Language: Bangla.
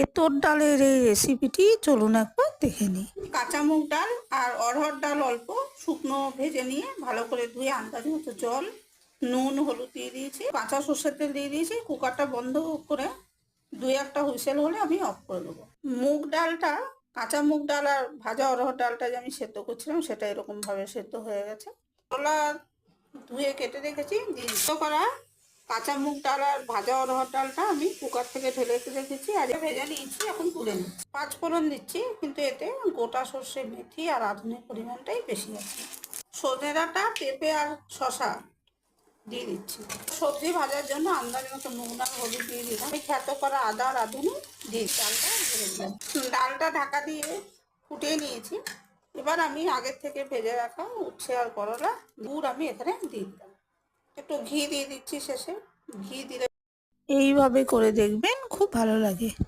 এতর ডালের এই রেসিপিটি চলুন একবার দেখে নিই। কাঁচা মুগ ডাল আর অরহর ডাল অল্প, শুকনো ভেজে নিয়ে ভালো করে ধুয়ে আন্দাজ মতো জল, নুন, হলুদ দিয়ে দিয়েছি, কাঁচা সর্ষের তেল দিয়ে দিয়েছি, কুকারটা বন্ধ করে দুই একটা হুইসেল হলে আমি অফ করে দেবো। মুগ ডালটা কাঁচা মুগ ডাল আর ভাজা অরহর ডালটা যে আমি সেদ্ধ করছিলাম সেটা এরকম ভাবে সেদ্ধ হয়ে গেছে। করলা ধুয়ে কেটে রেখেছি সিদ্ধ করা কাঁচা মুগ ডাল আর ভাজা অরহর ডালটা আমি কুকার থেকে ঢেলে রেখেছি আর ভেজে নিয়েছি, এখন তুলে নিচ্ছি। পাঁচ ফোড়ন দিচ্ছি, কিন্তু এতে গোটা সর্ষে, মেথি আর আধুনিক পরিমাণটাই বেশি আছে। সজনে ডাঁটা পেঁপে আর শশা দিয়ে দিচ্ছি। সবজি ভাজার জন্য আন্দাজ মতো নুন আর হলুদ দিয়ে দিলাম। আমি খ্যাত করা আদা আর আধুনি দিয়ে ডালটা ভেজে দিলাম ডালটা ঢাকা দিয়ে ফুটিয়ে নিয়েছি। এবার আমি আগের থেকে ভেজে রাখা উচ্ছে আর করলা গুড় আমি এখানে দিয়ে দিলাম। একটু ঘি দিয়ে দিচ্ছি শেষে। ঘি দিলে এইভাবে করে দেখবেন খুব ভালো লাগে।